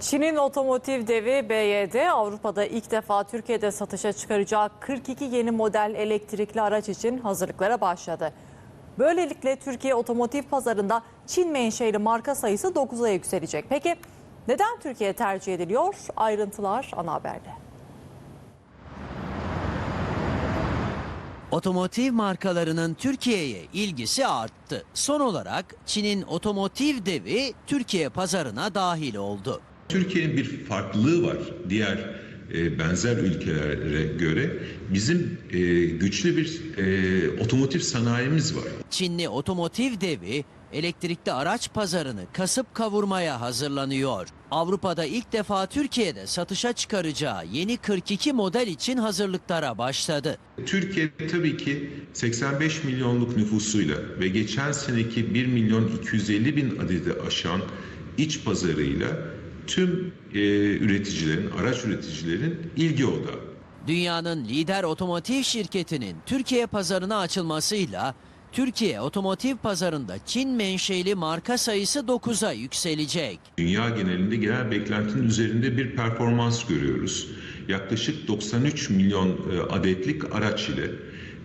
Çin'in otomotiv devi BYD Avrupa'da ilk defa Türkiye'de satışa çıkaracağı 42 yeni model elektrikli araç için hazırlıklara başladı. Böylelikle Türkiye otomotiv pazarında Çin menşeli marka sayısı 9'a yükselecek. Peki neden Türkiye tercih ediliyor? Ayrıntılar ana haberde. Otomotiv markalarının Türkiye'ye ilgisi arttı. Son olarak Çin'in otomotiv devi Türkiye pazarına dahil oldu. Türkiye'nin bir farklılığı var diğer e, benzer ülkelere göre. Bizim e, güçlü bir e, otomotiv sanayimiz var. Çinli otomotiv devi elektrikli araç pazarını kasıp kavurmaya hazırlanıyor. Avrupa'da ilk defa Türkiye'de satışa çıkaracağı yeni 42 model için hazırlıklara başladı. Türkiye tabii ki 85 milyonluk nüfusuyla ve geçen seneki 1 milyon 250 bin adedi aşan iç pazarıyla tüm e, üreticilerin, araç üreticilerin ilgi odağı. Dünyanın lider otomotiv şirketinin Türkiye pazarına açılmasıyla Türkiye otomotiv pazarında Çin menşeli marka sayısı 9'a yükselecek. Dünya genelinde genel beklentinin üzerinde bir performans görüyoruz. Yaklaşık 93 milyon e, adetlik araç ile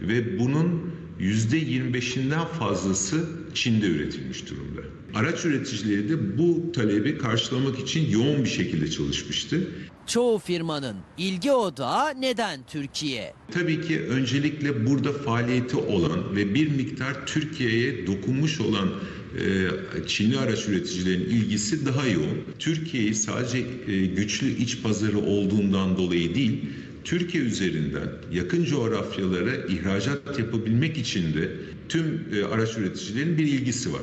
ve bunun %25'inden fazlası Çin'de üretilmiş durumda. Araç üreticileri de bu talebi karşılamak için yoğun bir şekilde çalışmıştı. Çoğu firmanın ilgi odağı neden Türkiye? Tabii ki öncelikle burada faaliyeti olan ve bir miktar Türkiye'ye dokunmuş olan e, Çinli araç üreticilerin ilgisi daha yoğun. Türkiye'yi sadece e, güçlü iç pazarı olduğundan dolayı değil, Türkiye üzerinden yakın coğrafyalara ihracat yapabilmek için de tüm e, araç üreticilerin bir ilgisi var.